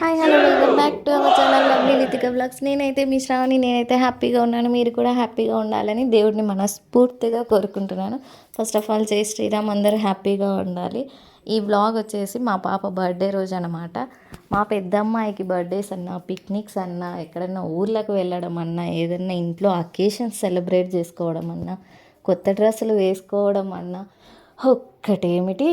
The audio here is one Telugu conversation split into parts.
Hi hello welcome back to our channel lovely Lithika blogs నేనైతే మీ శ్రావణి నేనైతే హ్యాపీగా ఉన్నాను. మీరు కూడా హ్యాపీగా ఉండాలని దేవుడిని మనస్ఫూర్తిగా కోరుకుంటున్నాను. ఫస్ట్ ఆఫ్ ఆల్ జై శ్రీరామ్ అందరూ హ్యాపీగా ఉండాలి. ఈ బ్లాగ్ వచ్చేసి మా పాప బర్త్డే రోజు అనమాట మా పెద్దమ్మాయికి బర్త్డేస్ అన్నా పిక్నిక్స్ అన్నా ఎక్కడన్నా ఊర్లకు వెళ్ళడం అన్నా ఏదన్నా ఇంట్లో అకేషన్స్ సెలబ్రేట్ చేసుకోవడం అన్నా కొత్త డ్రెస్సులు వేసుకోవడం అన్నా ఒక్కటేమిటి?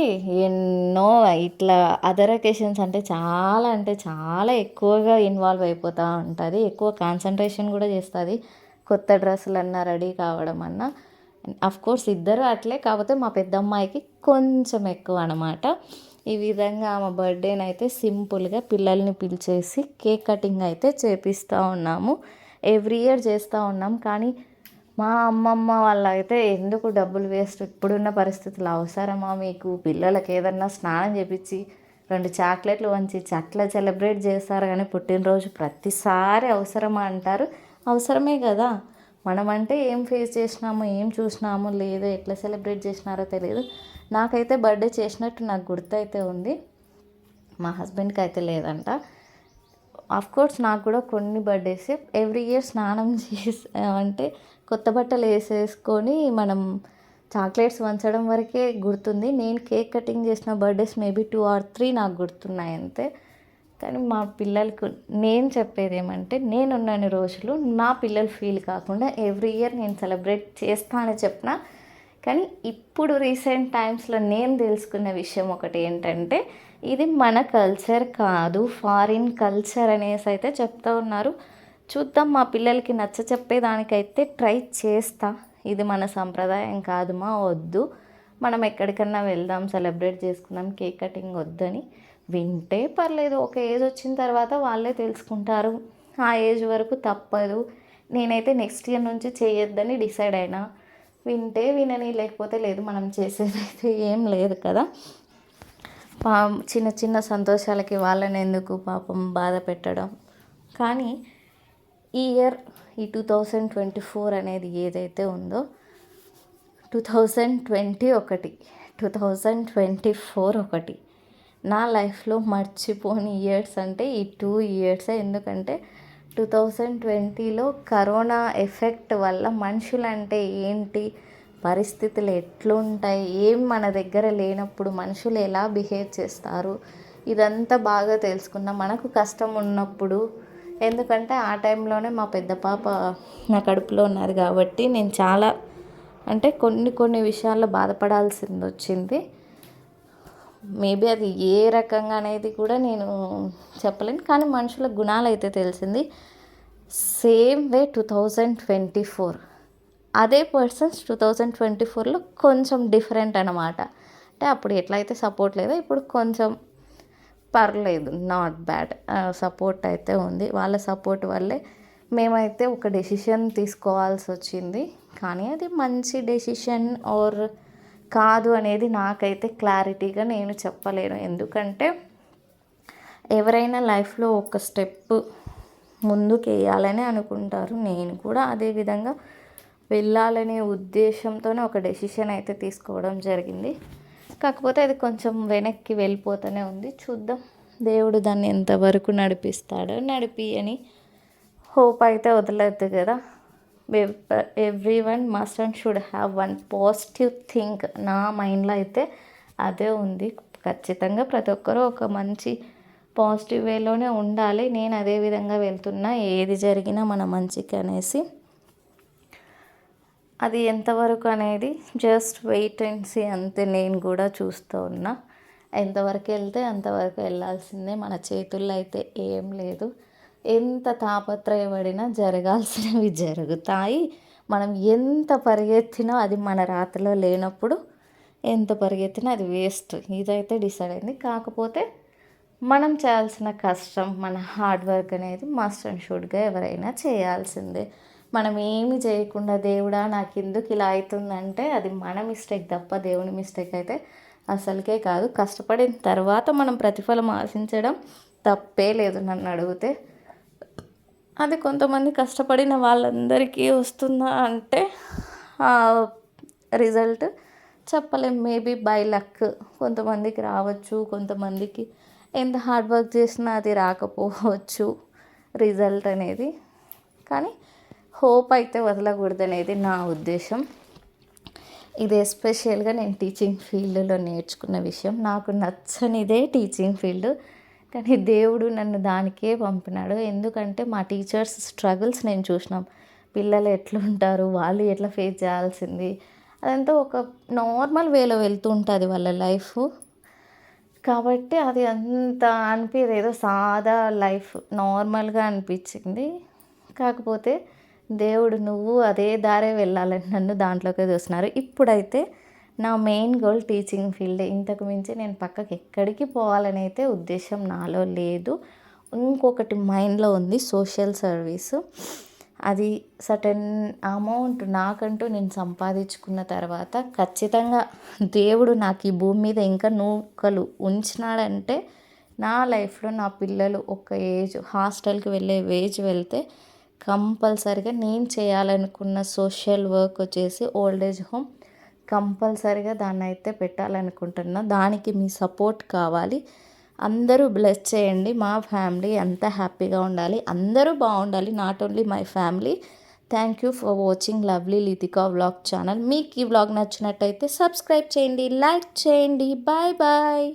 ఎన్నో ఇట్లా అదర్ అకేషన్స్ అంటే చాలా అంటే చాలా ఎక్కువగా ఇన్వాల్వ్ అయిపోతూ ఉంటుంది. ఎక్కువ కాన్సన్ట్రేషన్ కూడా చేస్తుంది. కొత్త డ్రెస్సులు అన్నా రెడీ కావడం అన్నా. అఫ్ కోర్స్ ఇద్దరు అట్లే కాకపోతే మా పెద్దమ్మాయికి కొంచెం ఎక్కువ అనమాట ఈ విధంగా ఆమె బర్త్డేని అయితే సింపుల్గా పిల్లల్ని పిలిచేసి కేక్ కటింగ్ అయితే చేపిస్తూ ఉన్నాము. ఎవ్రీ ఇయర్ చేస్తూ ఉన్నాం. కానీ మా అమ్మమ్మ వాళ్ళైతే ఎందుకు డబ్బులు వేస్ట్? ఇప్పుడున్న పరిస్థితులు అవసరమా మీకు? పిల్లలకి ఏదన్నా స్నానం చేపించి రెండు చాక్లెట్లు వంచి అట్లా సెలబ్రేట్ చేస్తారు కానీ పుట్టినరోజు ప్రతిసారి అవసరమా అంటారు? అవసరమే కదా. మనమంటే ఏం ఫేస్ చేసినామో ఏం చూసినామో లేదో ఎట్లా సెలబ్రేట్ చేసినారో తెలియదు. నాకైతే బర్త్డే చేసినట్టు నాకు గుర్తైతే ఉంది. మా హస్బెండ్కి అయితే లేదంట. ఆఫ్ కోర్స్ నాకు కూడా కొన్ని బర్త్డేస్ ఎవ్రీ ఇయర్ స్నానం చేసి అంటే కొత్త బట్టలు వేసేసుకొని మనం చాక్లెట్స్ వంచడం వరకే గుర్తుంది. నేను కేక్ కటింగ్ చేసిన birthdays maybe two or three నాకు గుర్తున్నాయి అంతే. కానీ మా పిల్లలకు నేను చెప్పేది ఏమంటే నేనున్న రోజులు నా పిల్లలు ఫీల్ కాకుండా ఎవ్రీ ఇయర్ నేను సెలబ్రేట్ చేస్తానని చెప్పిన. కానీ ఇప్పుడు రీసెంట్ టైమ్స్లో నేను తెలుసుకున్న విషయం ఒకటి ఏంటంటే ఇది మన కల్చర్ కాదు ఫారిన్ కల్చర్ అనేసి అయితే చెప్తా ఉన్నారు. చూద్దాం మా పిల్లలకి నచ్చ చెప్పేదానికైతే ట్రై చేస్తా. ఇది మన సంప్రదాయం కాదు మా వద్దు. మనం ఎక్కడికన్నా వెళ్దాం సెలబ్రేట్ చేసుకుందాం కేక్ కటింగ్ వద్దని. వింటే పర్లేదు ఒక ఏజ్ వచ్చిన తర్వాత వాళ్ళే తెలుసుకుంటారు. ఆ ఏజ్ వరకు తప్పదు. నేనైతే నెక్స్ట్ ఇయర్ నుంచి చేయొద్దని డిసైడ్ అయినా. వింటే వినని లేకపోతే లేదు మనం చేసేది అయితే ఏం లేదు కదా. పా చిన్న చిన్న సంతోషాలకి వాళ్ళని ఎందుకు పాపం బాధ పెట్టడం? కానీ ఈ ఇయర్ ఈ టూ థౌజండ్ ట్వంటీ ఫోర్ అనేది ఏదైతే ఉందో టూ థౌజండ్ ట్వంటీ ఒకటి టూ థౌజండ్ ట్వంటీ ఫోర్ ఒకటి. నా లైఫ్లో మర్చిపోని ఇయర్స్ అంటే ఈ టూ ఇయర్సే. ఎందుకంటే టూ థౌజండ్ ట్వంటీలో కరోనా ఎఫెక్ట్ వల్ల మనుషులంటే ఏంటి? పరిస్థితులు ఎట్లుంటాయి? ఏం మన దగ్గర లేనప్పుడు మనుషులు ఎలా బిహేవ్ చేస్తారు? ఇదంతా బాగా తెలుసుకున్న మనకు కష్టం ఉన్నప్పుడు ఎందుకంటే ఆ టైంలోనే మా పెద్ద పాప నా కడుపులో ఉన్నది కాబట్టి నేను చాలా అంటే కొన్ని కొన్ని విషయాల్లో బాధపడాల్సింది వచ్చింది. మేబీ అది ఏ రకంగా అనేది కూడా నేను చెప్పలేను. కానీ మనుషుల గుణాలు అయితే తెలిసింది. Same way two thousand twenty four అదే పర్సన్స్ టూ థౌజండ్ ట్వంటీ ఫోర్లో కొంచెం డిఫరెంట్ అనమాట అంటే అప్పుడు ఎట్లయితే సపోర్ట్ లేదో ఇప్పుడు కొంచెం పర్లేదు నాట్ బ్యాడ్ సపోర్ట్ అయితే ఉంది. వాళ్ళ సపోర్ట్ వల్లే మేమైతే ఒక డెసిషన్ తీసుకోవాల్సి వచ్చింది. కానీ అది మంచి డెసిషన్ ఆర్ కాదు అనేది నాకైతే క్లారిటీగా నేను చెప్పలేను. ఎందుకంటే ఎవరైనా లైఫ్లో ఒక స్టెప్ ముందుకు వేయాలని అనుకుంటారు. నేను కూడా అదే విధంగా వెళ్ళాలనే ఉద్దేశంతోనే ఒక డెసిషన్ అయితే తీసుకోవడం జరిగింది. కాకపోతే అది కొంచెం వెనక్కి వెళ్ళిపోతూనే ఉంది. చూద్దాం. దేవుడు దాన్ని ఎంతవరకు నడిపిస్తాడో నడిపి అని హోప్ అయితే వదలద్దు కదా. Every one must and should have one positive think. నా మైండ్లో అయితే అదే ఉంది. ఖచ్చితంగా ప్రతి ఒక్కరూ ఒక మంచి పాజిటివ్ వేలోనే ఉండాలి. నేను అదే విధంగా వెళ్తున్నా. ఏది జరిగినా మన మంచికి అనేసి. అది ఎంతవరకు అనేది జస్ట్ వెయిట్ అండ్ సీ అంతే నేను కూడా చూస్తూ ఉన్నా. ఎంతవరకు వెళ్తే అంతవరకు వెళ్ళాల్సిందే. మన చేతుల్లో అయితే ఏం లేదు. ఎంత తాపత్రయపడినా జరగాల్సినవి జరుగుతాయి. మనం ఎంత పరిగెత్తినా అది మన రాతలో లేనప్పుడు ఎంత పరిగెత్తినా అది వేస్ట్. ఇదైతే డిసైడ్ అయింది. కాకపోతే మనం చేయాల్సిన కష్టం మన హార్డ్ వర్క్ అనేది మస్ట్ అండ్ షుడ్గా ఎవరైనా చేయాల్సిందే. మనం ఏమి చేయకుండా దేవుడా నాకు ఎందుకు ఇలా అవుతుందంటే అది మన మిస్టేక్ తప్ప దేవుని మిస్టేక్ అయితే అసలుకే కాదు. కష్టపడిన తర్వాత మనం ప్రతిఫలం ఆశించడం తప్పే లేదు నన్ను అడిగితే. అది కొంతమంది కష్టపడిన వాళ్ళందరికీ వస్తుందా అంటే రిజల్ట్ చెప్పలేం. మేబీ బై లక్ కొంతమందికి రావచ్చు కొంతమందికి ఎంత హార్డ్ వర్క్ చేసినా అది రాకపోవచ్చు రిజల్ట్ అనేది. కానీ హోప్ అయితే వదలకూడదు అనేది నా ఉద్దేశం. ఇది ఎస్పెషల్గా నేను టీచింగ్ ఫీల్డ్లో నేర్చుకున్న విషయం. నాకు నచ్చనిదే టీచింగ్ ఫీల్డ్. కానీ దేవుడు నన్ను దానికే పంపినాడు. ఎందుకంటే మా టీచర్స్ స్ట్రగుల్స్ నేను చూసినాం. పిల్లలు ఎట్లుంటారు వాళ్ళు ఎట్లా ఫేస్ చేయాల్సింది. అదంతా ఒక నార్మల్ వేలో వెళ్తూ ఉంటుంది వాళ్ళ లైఫ్. కాబట్టి అది అంత అనిపించేది ఏదో సాదా లైఫ్ నార్మల్గా అనిపించింది. కాకపోతే దేవుడు నువ్వు అదే దారే వెళ్ళాలని నన్ను దాంట్లోకి చూస్తున్నారు. ఇప్పుడైతే నా మెయిన్ గోల్ టీచింగ్ ఫీల్డ్. ఇంతకు మించి నేను పక్కకి ఎక్కడికి పోవాలని అయితే ఉద్దేశం నాలో లేదు. ఇంకొకటి మైండ్లో ఉంది సోషల్ సర్వీస్. అది సటన్ అమౌంట్ నాకంటూ నేను సంపాదించుకున్న తర్వాత ఖచ్చితంగా దేవుడు నాకు ఈ భూమి మీద ఇంకా నూకలు ఉంచినాడంటే నా లైఫ్లో నా పిల్లలు ఒక ఏజ్ హాస్టల్కి వెళ్ళే ఏజ్ వెళ్తే కంపల్సరిగా నేను చేయాలనుకున్న సోషల్ వర్క్ వచ్చేసి ఓల్డ్ ఏజ్ హోమ్. కంపల్సరిగా దాన్ని అయితే పెట్టాలనుకుంటున్నా. దానికి మీ సపోర్ట్ కావాలి. అందరూ బ్లెస్ చేయండి. మా ఫ్యామిలీ అంతా హ్యాపీగా ఉండాలి. అందరూ బాగుండాలి. Not only my family. Thank you for watching lovely Lithika vlog channel. మీకు ఈ వ్లాగ్ నచ్చినట్టయితే సబ్స్క్రైబ్ చేయండి. లైక్ చేయండి. Bye bye.